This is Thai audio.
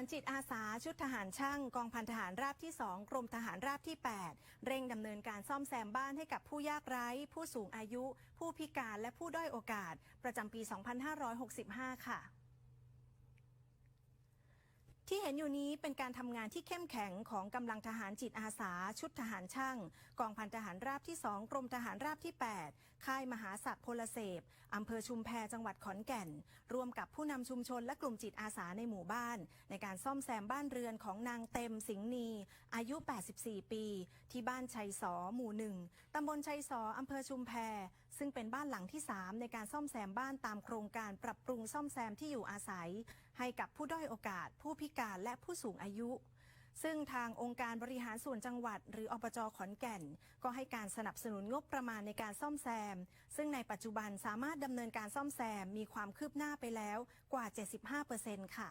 ารจิตอาสาชุดทหารช่างกองพันทหารราบที่ 2 กรมทหารราบที่ 8 เร่งดำเนินการซ่อมแซมบ้านให้กับผู้ยากไร้ ผู้สูงอายุ ผู้พิการและผู้ด้อยโอกาส ประจำปี 2565 ค่ะ ห็นอยู่นี้เป็นการทำงานที่เข้มแข็งของกำลังทหารจิตอาสา ชุดทหารช่าง กองพันทหารราบที่ 2 กรมทหารราบที่ 8 ค่ายมหาศักดิ์พลเสพอำเภอชุมแพจังหวัดขอนแก่น ร่วมกับผู้นำชุมชนและกลุ่มจิตอาสาในหมู่บ้าน ในการซ่อมแซมบ้านเรือนของนางเต็มสิงห์นีอายุ 84 ปี ที่บ้านชัยสอหมู่หนึ่งตำบลชัยสออำเภอชุมแพ ซึ่งเป็นบ้านหลังที่ 3 ในการซ่อมแซมบ้านตามโครงการปรับปรุงซ่อมแซมที่อยู่อาศัย ให้กับผู้ด้อยโอกาสผู้พิการและผู้สูงอายุ ซึ่งทางองค์การบริหารส่วนจังหวัด หรืออบจขอนแก่น ก็ให้การสนับสนุนงบประมาณในการซ่อมแซม ซึ่งในปัจจุบันสามารถดำเนินการซ่อมแซมมีความคืบหน้าไปแล้วกว่า 75%ค่ะ